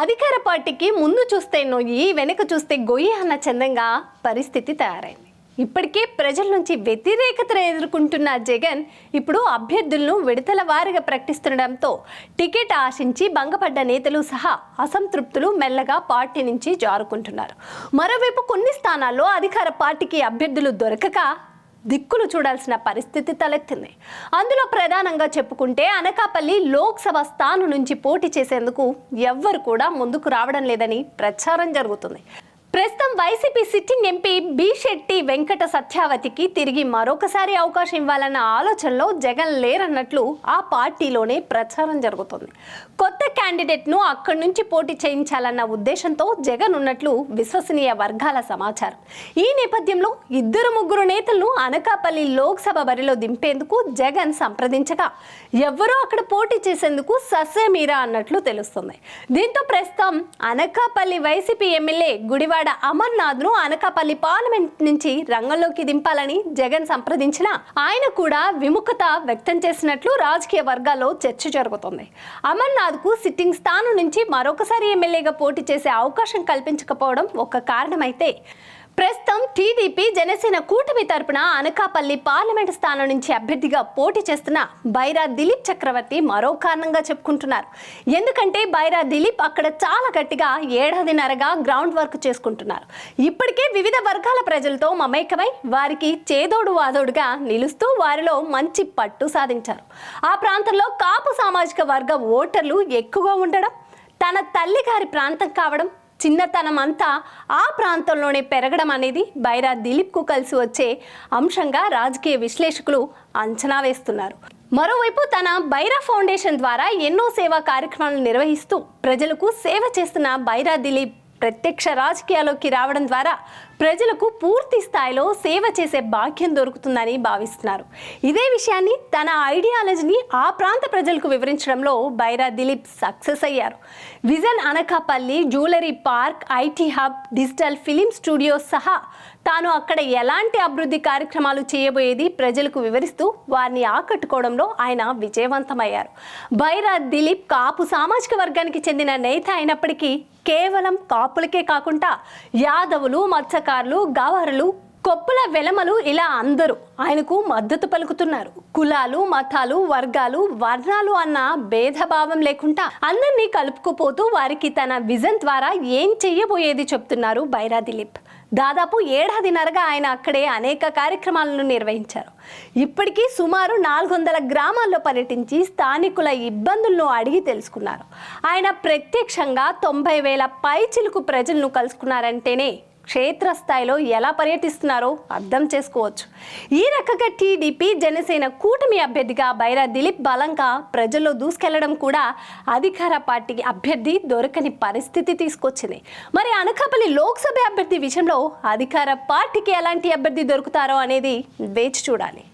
అధికార పార్టీకి ముందు చూస్తే నొయ్యి వెనక చూస్తే గొయ్యి అన్న చందంగా పరిస్థితి తయారైంది. ఇప్పటికే ప్రజల నుంచి వ్యతిరేకతను ఎదుర్కొంటున్న జగన్ ఇప్పుడు అభ్యర్థులను విడతల వారీగా ప్రకటిస్తుండటంతో టికెట్ ఆశించి భంగపడ్డ నేతలు సహా అసంతృప్తులు మెల్లగా పార్టీ నుంచి జారుకుంటున్నారు. మరోవైపు కొన్ని స్థానాల్లో అధికార పార్టీకి అభ్యర్థులు దొరకక దిక్కులు చూడాల్సిన పరిస్థితి తలెత్తింది. అందులో ప్రధానంగా చెప్పుకుంటే అనకాపల్లి లోక్సభ స్థానం నుంచి పోటీ చేసేందుకు ఎవ్వరు కూడా ముందుకు రావడం లేదని ప్రచారం జరుగుతుంది. ప్రస్తుతం YCP sitting MP B Shetty Venkata సత్యావతికి తిరిగి మరొకసారి అవకాశం ఇవ్వాలన్న ఆలోచనలో జగన్ లేరన్నట్లు ఆ పార్టీలోనే ప్రచారం జరుగుతుంది. కొత్త క్యాండిడేట్ను అక్కడి నుంచి పోటీ చేయించాలన్న ఉద్దేశంతో జగన్ ఉన్నట్లు విశ్వసనీయ వర్గాల సమాచారం. ఈ నేపథ్యంలో ఇద్దరు ముగ్గురు నేతలను అనకాపల్లి లోక్సభ బరిలో దింపేందుకు జగన్ సంప్రదించగా ఎవరో అక్కడ పోటీ చేసేందుకు ససేమీరా అన్నట్లు తెలుస్తుంది. దీంతో ప్రస్తుతం అనకాపల్లి వైసీపీ ఎమ్మెల్యే గుడివాడ అమర్నాథ్ను అనకాపల్లి పార్లమెంట్ నుంచి రంగంలోకి దింపాలని జగన్ సంప్రదించిన ఆయన కూడా విముఖత వ్యక్తం చేసినట్లు రాజకీయ వర్గాల్లో చర్చ జరుగుతుంది. అమర్నాథ్కు సిట్టింగ్ స్థానం నుంచి మరొకసారి ఎమ్మెల్యేగా పోటీ చేసే అవకాశం కల్పించకపోవడం ఒక కారణమైతే ప్రస్తుతం టీడీపీ జనసేన కూటమి తరపున అనకాపల్లి పార్లమెంట్ స్థానం నుంచి అభ్యర్థిగా పోటీ చేస్తున్న బైరా దిలీప్ చక్రవర్తి మరో కారణంగా చెప్పుకుంటున్నారు. ఎందుకంటే బైరా దిలీప్ అక్కడ చాలా గట్టిగా ఏడాదిన్నరగా గ్రౌండ్ వర్క్ చేసుకుంటున్నారు. ఇప్పటికే వివిధ వర్గాల ప్రజలతో మమేకమై వారికి చేదోడు వాదోడుగా నిలుస్తూ వారిలో మంచి పట్టు సాధించారు. ఆ ప్రాంతంలో కాపు సామాజిక వర్గ ఓటర్లు ఎక్కువగా ఉండడం తన తల్లి గారి ప్రాంతం కావడం చిన్నతనం అంతా ఆ ప్రాంతంలోనే పెరగడం అనేది బైరా దిలీప్కు కలిసి వచ్చే అంశంగా రాజకీయ విశ్లేషకులు అంచనా వేస్తున్నారు. మరోవైపు తన బైరా ఫౌండేషన్ ద్వారా ఎన్నో సేవా కార్యక్రమాలు నిర్వహిస్తూ ప్రజలకు సేవ చేస్తున్న బైరా దిలీప్ ప్రత్యక్ష రాజకీయాల్లోకి రావడం ద్వారా ప్రజలకు పూర్తి స్థాయిలో సేవ చేసే భాగ్యం దొరుకుతుందని భావిస్తున్నారు. ఇదే విషయాన్ని తన ఐడియాలజీని ఆ ప్రాంత ప్రజలకు వివరించడంలో బైరా దిలీప్ సక్సెస్ అయ్యారు. Vision Anakapalli jewellery park IT hub digital film studios సహా తాను అక్కడ ఎలాంటి అభివృద్ధి కార్యక్రమాలు చేయబోయేది ప్రజలకు వివరిస్తూ వారిని ఆకట్టుకోవడంలో ఆయన విజయవంతమయ్యారు. బైరా దిలీప్ కాపు సామాజిక వర్గానికి చెందిన నేత అయినప్పటికీ కేవలం కాపులకే కాకుండా యాదవులు కళాకారులు గవారులు కొప్పుల వెలమలు ఇలా అందరూ ఆయనకు మద్దతు పలుకుతున్నారు. కులాలు మతాలు వర్గాలు వర్ణాలు అన్న భేదభావం లేకుండా అందరినీ కలుపుకుపోతూ వారికి తన విజన్ ద్వారా ఏం చెయ్యబోయేది చెప్తున్నారు బైరా దిలీప్. దాదాపు ఏడాదిన్నరగా ఆయన అక్కడే అనేక కార్యక్రమాలను నిర్వహించారు. ఇప్పటికీ సుమారు నాలుగు వందల గ్రామాల్లో పర్యటించి స్థానికుల ఇబ్బందులను అడిగి తెలుసుకున్నారు. ఆయన ప్రత్యక్షంగా తొంభై వేల పైచిలుకు ప్రజలను కలుసుకున్నారంటేనే క్షేత్రస్థాయిలో ఎలా పర్యటిస్తున్నారో అర్థం చేసుకోవచ్చు. ఈ రకంగా టీడీపీ జనసేన కూటమి అభ్యర్థిగా బైరా దిలీప్ బలంగా ప్రజల్లో దూసుకెళ్ళడం కూడా అధికార పార్టీకి అభ్యర్థి దొరకని పరిస్థితి తీసుకొచ్చింది. మరి అనకాపల్లి లోక్సభ అభ్యర్థి విషయంలో అధికార పార్టీకి ఎలాంటి అభ్యర్థి దొరుకుతారో అనేది వేచి చూడాలి.